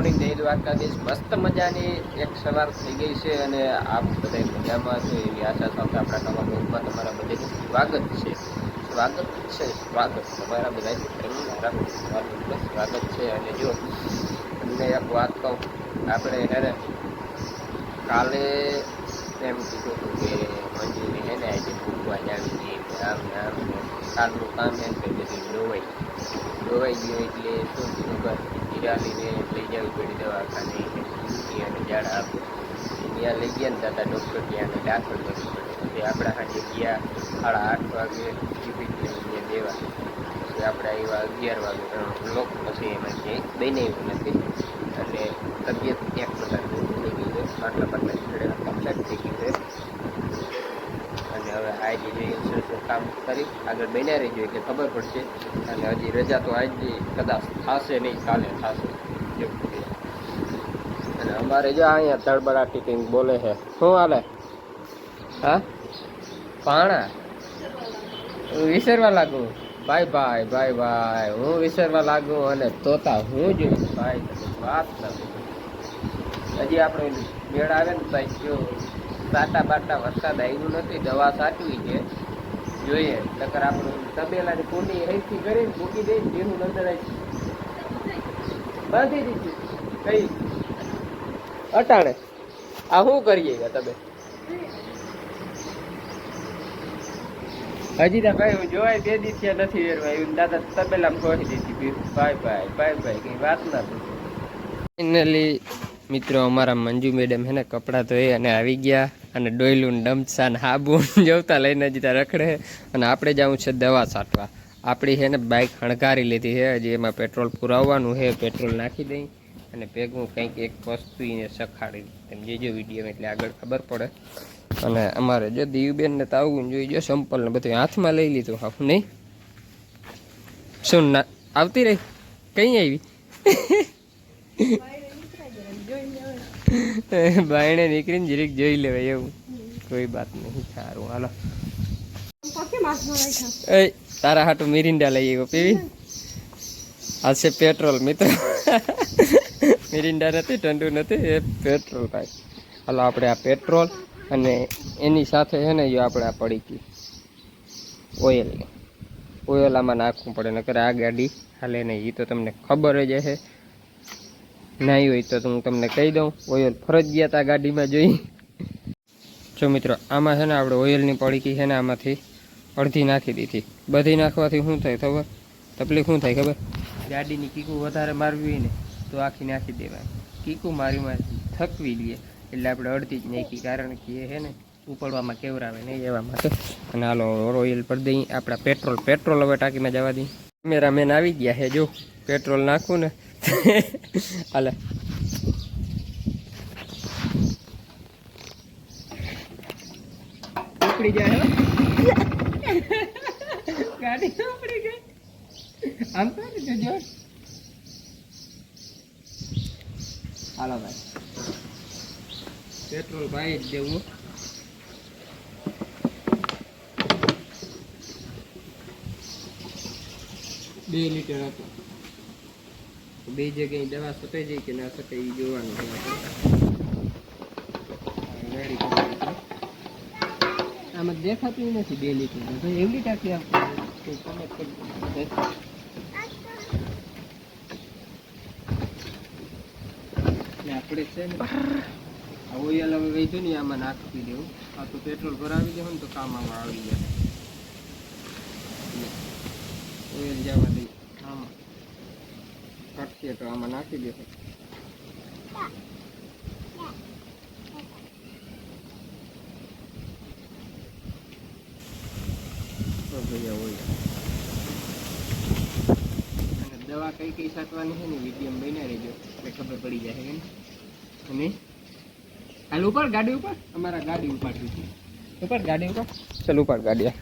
Morning જય દ્વારકાધીશ. મસ્ત મજાની એક સવાર થઈ ગઈ છે અને આપ બધા મજામાં છો એવી આશા સાથે આપણા નવા બ્લોગમાં તમારા બધાનું સ્વાગત છે. સ્વાગત છે, સ્વાગત. તમારા બધા મારા સ્વાગત છે. અને જો તમને એક વાત કહું, આપણે હેરે કાલે એમ કીધું હતું કે મંજૂરી હે ને, આજે ભૂખવા જાવી આમ આમ કાલનું કામ એમ કે બધી ડોવાઈ ડોવાઈ ગયું એટલે શું ખબર લઈને લઈ જવી પડી દવાખાને અને ઝાડા આપી. ત્યાં લઈ ગયા ને દાદા ડૉક્ટર ત્યાં દાખલ કરવું પડે પછી આપણા સાંજે ગયા, સાડા આઠ વાગે ટિકિટ લઈને દેવા. પછી આપણે એવા અગિયાર વાગે લોક પછી એમાં ક્યાંય બનાવ્યું નથી. અને તબિયત એક પ્રકાર થઈ ગઈ છે, આટલા પાટલા થઈ ગયું છે. અને હવે હાઈ શું શું કામ કરી આગળ બન્યા રહેજો એટલે ખબર પડશે. અને હજી રજા તો આજે કદાચ થશે નહીં, કાલે થશે. અને અમારે જો અહીંયા તડબડાટી કંઈક બોલે છે. શું હાલે? હા? પાણા? વિસરવા લાગુ? ભાઈ ભાઈ ભાઈ ભાઈ, હું વિસરવા લાગુ અને તોતા હું જોઈશ ભાઈ વાત નથી હજી આપણે મેળ આવે ને ભાઈ, જો સાટા બાટા વરસાદ આવ્યું નથી, દવા સાચવી છે. જોઈએ. નકર આપણું તબેલાની કુંડી હેરથી કરીને મૂકી દે, જેનું અંદર બાંધી દીધું. કઈ? અટાણે. આ શું કરીએ તમે? હજી તો ભાઈ જોવાય બે દી થયા નથી વેરવા. એવું દાદા તબેલામાં ખોઈ દીધી. ભાઈ ભાઈ ભાઈ ભાઈ, કઈ વાત ના ફાઇનલી મિત્રો, અમારા મંજુ મેડમ હે ને, કપડાં ધોઈ અને આવી ગયા. અને ડોયલું ડમસાન હાબુ જોવતા લઈને જતા રખડે અને આપણે જવું છે દવા છાંટવા. આપણી છે ને બાઇક હણકારી લીધી છે હજી એમાં પેટ્રોલ પુરાવવાનું છે પેટ્રોલ નાખી દઈ અને ભેગું કંઈક એક વસ્તુ એને સખાડી તેમ જેજો વીડિયો એટલે આગળ ખબર પડે. અને અમારે જો દીવબેનને તો આવું જોઈ જો સંપલ બધું હાથમાં લઈ લીધું હા નહીં? શું ના, આવતી રહી? કઈ આવી? બાયણે નીકળીને જરીક જોઈ લેવાય એવું. કોઈ વાત નહીં, સારું, હાલો. એ, તારા હાટું મિરિંડા લઈ ગયો પીવી? આ છે પેટ્રોલ, મિત્ર. મિરિંડા નથી, ઠંડુ નથી, એ પેટ્રોલ ભાઈ. હાલો, આપણે આ પેટ્રોલ અને એની સાથે છે ને આપણે આ પડી ગઈ ઓઇલ. ઓઇલ આમાં નાખવું પડે, નકર આ ગાડી હાલે નહીં એ તો તમને ખબર જ હશે. નહીં હોય તો હું તમને કહી દઉં ઓઇલ ફરજિયાત આ ગાડીમાં જોઈ. જો મિત્રો, આમાં છે ને આપણે ઓઇલની પડીકી છે ને આમાંથી અડધી નાખી દીધી. બધી નાખવાથી શું થાય ખબર? તકલીફ શું થાય ખબર? ગાડીની કીકું વધારે મારવી ને, તો આખી નાખી દેવાય કીકું મારી મારી થકવી લઈએ એટલે આપણે અડધી જ નાખી, કારણ કે એ છે ને ઉપડવામાં કેવરાવે નહીં એવા માટે. અને હાલો ઓઇલ પર દઈએ. આપણા પેટ્રોલ પેટ્રોલ હવે ટાંકીમાં જવા દઈ કેમેરામેન આવી ગયા છે જો પેટ્રોલ નાખું ને. હાલે. ઉપડી જાય ગાડી ઉપડી ગઈ. આમ તો ને હાલો ભાઈ. પેટ્રોલ ભાઈ જ દેવું. બે લીટર હતું. બે જગ્યાએ દવા સટાઈ જાય કે ના સટાઈ એ જોવાનું. આમાં દેખાતું નથી બે લીટર. એવડી ટાંકી આપો કોઈ comment કરી દો. એટલે આપણે છે ને, આ ઓઇલ હવે વહીધું ને આમાં નાખી દેવું. આ તો પેટ્રોલ ભરાવી દેવું ને તો કામ આમાં આવી જાય. ઓયલ જવા આમાં કટશે તો આમાં નાખી દવા કઈ કઈ સાચવાની છે ને વીડિયો બન્યા રહેજો. એટલે ખબર પડી જાય છે અને? હાલ ઉપર, ગાડી ઉપર? અમારા ગાડી ઉપાડવી છે. ઉપર, ગાડી ઉપર? ચાલ ઉપર ગાડી.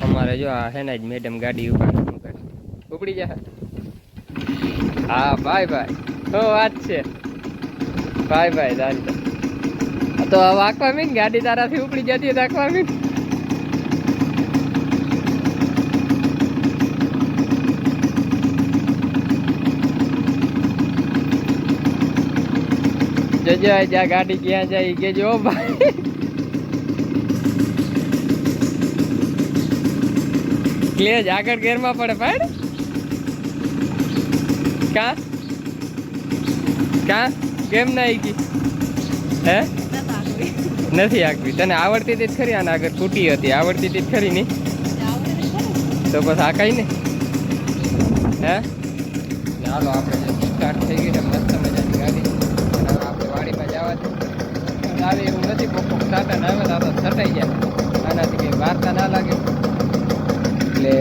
અમારે જો આ, હે ને જ મેડમ ગાડી ઉપર ઉપડી જાય હા ભાઈ ભાઈ તો વાત છે. ભાઈ ભાઈ દાદી તો હવે આખવા મીન ગાડી તારાથી ઉપડી જતી હોય તો આખવા મીન જજો જ્યાં ગાડી ક્યાં જાય કે જો ભાઈ. ક્લેજ આગળ ગેરમાં પડે પાડ કા? કા? કેમ ના આવી હે? નથી આગવી. તને આવડતી જ ખરી આને આગળ તૂટી હતી. આવડતી જ ખરી નહીં તો બસ આ કઈ ને? હે? ચાલો, આપણે સ્ટાર્ટ થઈ ગઈ છે, મસ્ત મજાની ગાડી. આપણે વાડીમાં જવા છે. આવે એવું નથી પોપો સાતા ના આવે તો છટાઈ જાય. આનાથી કંઈ વાર્તા ના લાગે. એટલે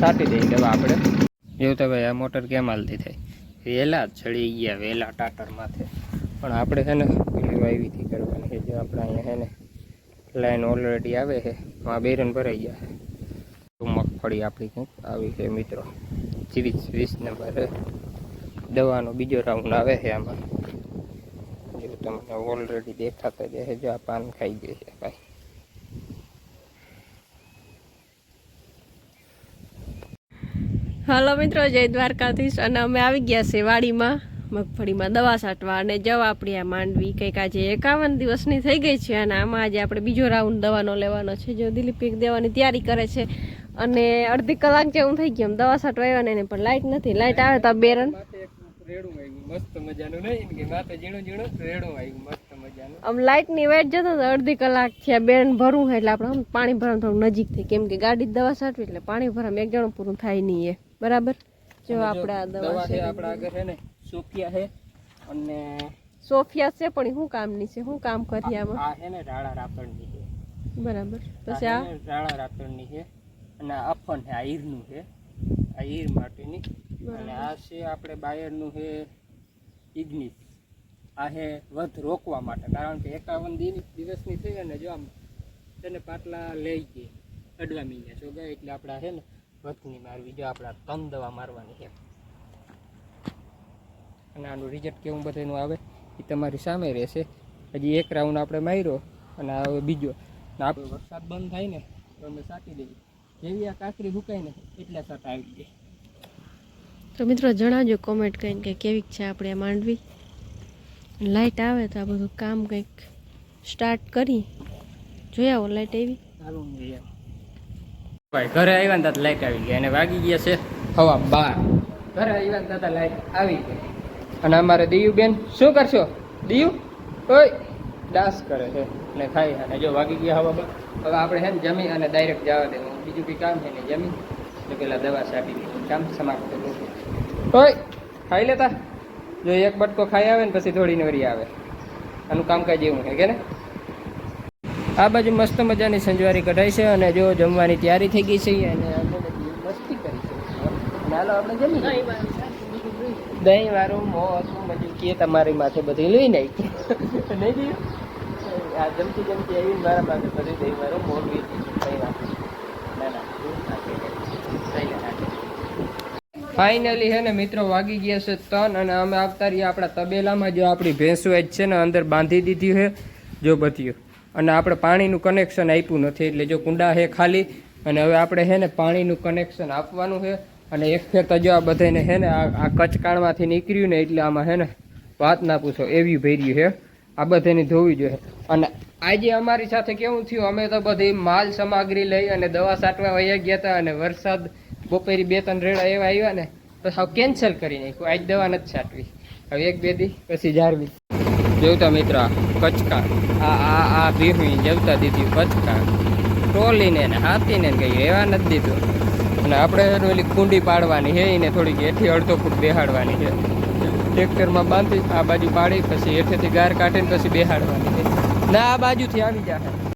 સાટી દઈ દેવા આપણે. એવું તો ભાઈ આ મોટર કેમ હાલતી થાય વહેલા ચડી ગયા વહેલા ટાટરમાંથી. પણ આપણે છે ને વાયવીથી કરવાની છે જો આપણે અહીંયા છે ને, લાઈન ઓલરેડી આવે છે, આ બેરન ભરાઈ ગયા છે. મગફળી આપણી કંઈક આવી છે મિત્રો. ત્રીસ, વીસ નંબર દવાનો બીજો રાઉન્ડ આવે છે આમાં. જો તમને ઓલરેડી દેખાતા જ છે જો આ પાન ખાઈ ગઈ છે ભાઈ. હાલો મિત્રો, જય દ્વારકાધીશ. અને અમે આવી ગયા છે વાડીમાં, મગફળીમાં દવા છાંટવા. અને જવા આપણી આ માંડવી. કંઈક આજે એકાવન દિવસની થઈ ગઈ છે અને આમાં આજે આપણે બીજો રાઉન્ડ દવાનો લેવાનો છે, જો દિલીપ એક દેવાની તૈયારી કરે છે. અને અડધી કલાક જેવું થઈ ગયું. દવા છાંટવા આવ્યા ને એને પણ લાઇટ નથી. લાઇટ આવે તો બેરન આમ લાઇટની વેટ જતો તો અડધી કલાક છે બેરન ભરવું એટલે આપણે પાણી ભરવાનું થોડું નજીક થઈ કેમ કે ગાડી દવા છાંટવી, એટલે પાણી ભરવામાં એક જણું પૂરું થાય નહીં એ. બરાબર? જો આપણે આ દવા છે આપણા આગળ છે ને સોફિયા છે અને સોફિયા છે પણ શું કામની છે? શું કામ કરીએ આમાં? આ છે ને રાળા રાતણની છે. બરાબર. પછી આ? રાળા રાતણની છે અને આ અફન છે આ હીરનું છે. આ હીર માટેની. અને આ છે આપણે બાયરનું છે ઇગ્નિસ. આ છે વધ રોકવા માટે કારણ કે એકાવન દિવસની થઈ અને જો આમ તેને પાટલા લઈ ગઈ અડવા મહિના છો. ગયા એટલે આપણા છે ને વધની મારવી જો આપણા ત્રણ દવા મારવાની છે અને આનું રિઝલ્ટ કેવું બધાનું આવે એ તમારી સામે રહેશે. હજી એક રાઉન્ડ આપણે માર્યો અને હવે બીજો. ને આપણે વરસાદ બંધ થાય ને તો અમે સાટી દઈએ. જેવી આ કાકરી હુકાય ને એટલા સાટ આવી જાય તો મિત્રો જણાવજો કોમેન્ટ કરીને કે કેવી છે આપણે આ માંડવી. લાઇટ આવે તો આ બધું કામ કંઈક સ્ટાર્ટ કરી. જોયા આવો લાઇટ આવી સારું. ભાઈ, ઘરે આવ્યા ને ત્યાં લાઈટ આવી ગઈ અને વાગી ગયા છે હવા બાર. ઘરે આવ્યા ને ત્યાં લાઈટ આવી ગઈ અને અમારે દિયુ બેન, શું કરશો? દીયુ? ઓય ડાન્સ કરે છે. ને ખાઈ અને જો વાગી ગયા હવા બાર. હવે આપણે હે ને જમી અને ડાયરેક્ટ જવા દેવું બીજું કંઈ કામ છે ને જમી. તો પેલા દવા છાંટી દઈએ કામ સમાપ્ત ઓય, ખાઈ લેતા? જો એક બટકો ખાઈ આવે ને પછી થોડી નવરી આવે. આનું કામકાજ એવું છે, કે ને? આ બાજુ મસ્ત મજાની સંજવારી કઢાઈ છે અને જો જમવાની તૈયારી થઈ ગઈ છે અને મસ્તી કરી છે હાલો આપણે જમી લઈએ. દહીં વાળું મોસું બધું કે તમારી માથે બધી લઈ નાખી નહીં દીધું આ જમતી જમતી આવી મારા પાસે બધી દહીં વાળું દે. લઈ. ફાઇનલી હે ને મિત્રો વાગી ગયા છે તન અને અમે આવતા રહીએ આપણા તબેલામાં, જો આપણી ભેંસો જ છે ને અંદર બાંધી દીધી છે જો બધી અને આપણે પાણીનું કનેક્શન આપ્યું નથી, એટલે જો કુંડા છે ખાલી, અને હવે આપણે છે ને પાણીનું કનેક્શન આપવાનું છે અને એક ફેર જો આ બધાને છે ને આ કચકાણમાંથી નીકળ્યું ને એટલે આમાં છે ને વાત ના પૂછો, એવી ભર્યું છે આ બધાની ધોવી જોઈએ. અને આજે અમારી સાથે કેવું થયું? અમે તો બધી માલ સામગ્રી લઈ અને દવા છાંટવા વહી ગયા હતા અને વરસાદ બપોરી બે ત્રણ રેડા એવા આવ્યા ને, તો સાવ કેન્સલ કરી નાખ્યું. આજ દવા નથી છાંટવી હવે એક બે દી પછી જાળવી. જોતા મિત્ર, કચકા. આ આ આ ભીહુઈ જવતા દીધી કચકા. ટોલીને ને હાથીને કંઈ રહેવા નથી દીધું. અને આપણે ઓલી કુંડી પાડવાની છે, એને થોડીક એઠી અડધો ફૂટ બેહાડવાની છે. ટ્રેક્ટરમાં બાંધી, આ બાજુ પાડી, પછી એઠેથી ગાર કાઢીને પછી બેહાડવાની છે. ના, આ બાજુથી આવી જાય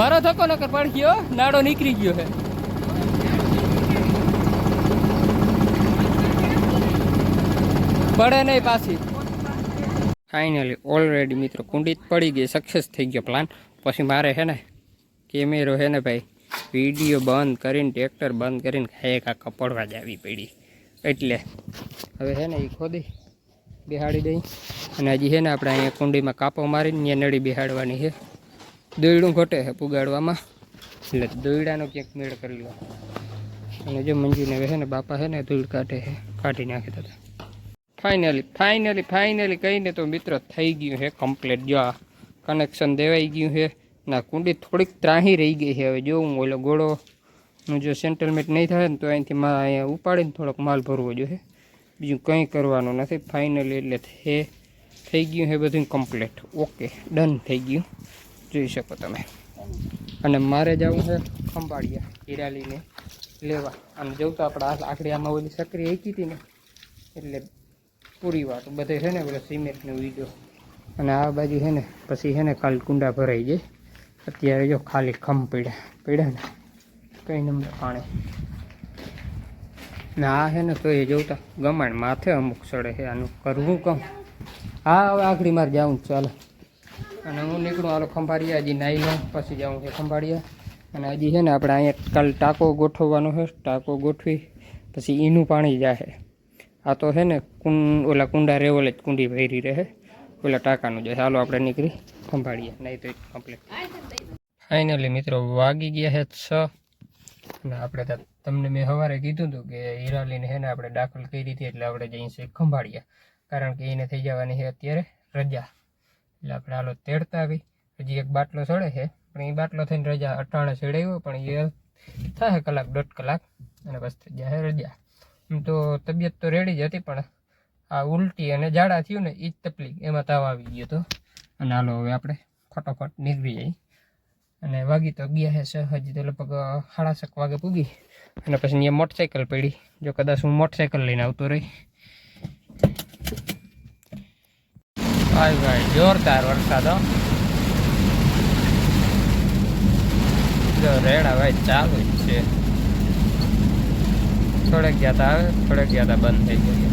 મારો ધક્કો નકર પડી ગયો નાડો નીકળી ગયો છે. પડે નહીં પાછી. ફાઇનલી ઓલરેડી મિત્રો કુંડી પડી ગઈ સક્સેસ થઈ ગયો પ્લાન પછી મારે છે ને કેમેરો છે ને ભાઈ વીડિયો બંધ કરીને ટ્રેક્ટર બંધ કરીને ખાઈ કાકા પડવા જ આવી પડી. એટલે, હવે છે ને એ ખોદી, બિહાડી દઈ. અને હજી છે ને આપણે અહીંયા કુંડીમાં કાપો મારીને ત્યાં નળી બિહાડવાની છે. દોયડું ઘટે છે પુગાડવામાં. એટલે દોયડાનો ક્યાંક મેળ કરી લો. અને જે મંજીને છે ને બાપા છે ને દોડ કાઢે છે, કાઢી નાખે હતા ફાઇનલી ફાઇનલી ફાઇનલી કહીને તો મિત્ર થઈ ગયું છે કમ્પ્લીટ જો આ કનેક્શન દેવાઈ ગયું છે. ના, કુંડી થોડીક ત્રાહી રહી ગઈ છે. હવે જો હું ઓલો ગોળોનું જો સેન્ટલમેન્ટ નહીં થાય ને તો અહીંથી માં અહીંયા ઉપાડીને થોડોક માલ ભરવો જોઈએ. બીજું કંઈ કરવાનું નથી. ફાઇનલી એટલે થઈ ગયું છે બધું કમ્પ્લીટ ઓકે ડન થઈ ગયું. જોઈ શકો તમે. અને મારે જવું છે, ખંભાળિયા, હિરાલીને લેવા. અને જવું તો આપણે આખડી આમાં ઓલી સક્રિય એકી હતી ને, એટલે પૂરી વાત. બધે છે ને પેલો સિમેન્ટનો વીડો અને આ બાજુ છે ને, પછી છે ને ખાલી કુંડા ભરાઈ જાય. અત્યારે જો ખાલી ખમ પીડ્યા પીડ્યા ને કંઈ નંબર પાણી. ને આ છે ને તો એ જોતા ગમાણ માથે અમુક સડે છે, આનું કરવું કમ. હા, હવે આખડી મારે જાઉં જ ચાલો. અને હું નીકળું હાલો ખંભાળિયા, હજી નાહી લઉં, પછી જાઉં છે ખંભાળિયા. અને હજી છે ને આપણે અહીંયા કાલ ટાંકો ગોઠવવાનો છે, ટાંકો ગોઠવી, પછી એનું પાણી જાહે. આ તો છે ને કું, ઓલા કુંડા રેવલે જ કુંડી ભરી રહે, ઓલા ટાંકાનું જાય હાલો આપણે નીકળી ખંભાળીએ નહીં તો કમ્પ્લીટ ફાઇનલી મિત્રો, વાગી ગયા છે છ. અને આપણે તમને મેં સવારે કીધું હતું કે હિરાલીને છે ને આપણે દાખલ કરી હતી, એટલે આપણે જઈએ છીએ ખંભાળિયા. કારણ કે એને થઈ જવાની છે અત્યારે રજા. એટલે આપણે હાલો તેડતા આવી. હજી એક બાટલો ચડે છે. પણ એ બાટલો થઈને રજા અટાણે ચડાવ્યો, પણ એ થાય કલાક દોઢ કલાક અને બસ થઈ જાય રજા. એમ તો તબિયત તો રેડી જ હતી, પણ આ ઉલટી અને ઝાડા થયું ને એ જ તકલીફ. એમાં તાવ આવી ગયો હતો અને હાલો હવે આપણે ફટોફટ નીકળી જઈએ. અને વાગી તો ગયા હે સહજ. હજી તો લગભગ સાડા સક વાગે પૂગી. અને પછી અહીંયા મોટરસાઇકલ પડી. જો કદાચ હું મોટરસાઇકલ લઈને આવતો રહી. ભાઈ ભાઈ જોરદાર વરસાદ, હો. જો રેડા ભાઈ ચાલુ જ છે. થોડેક ગયા તા આવે થોડેક ગયા તા બંધ થઈ ગયા.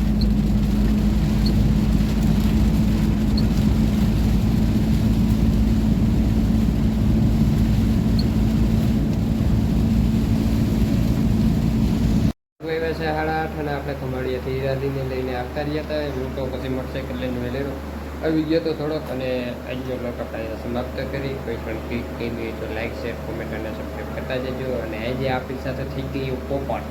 સાડા આઠ અને આપણે ખંભાળીએથી હીરાદીને લઈને આવતા રહ્યા હતા તો પછી મોટરસાઇકલ લઈને વહેલેરો આવી ગયો તો થોડોક અને આજનો બ્લોગ આપણે સમાપ્ત કરી. કોઈ પણ ક્લિક કરી દઈએ તો લાઈક શેર કોમેન્ટ અને સબસ્ક્રાઈબ કરતા જજો. અને આજે આપણી સાથે થઈ ગયું પોપટ,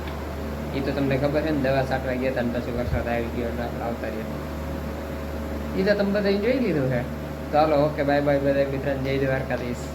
એ તો તમને ખબર છે ને, દવા છાંટવા ગયા હતા પછી વરસાદ આવી ગયો એટલે આવતા રહ્યા. એ તો તમે બધા જોઈ લીધું છે. ચાલો ઓકે બાય બાય બધા મિત્રોને. જય દ્વારકાધીશ.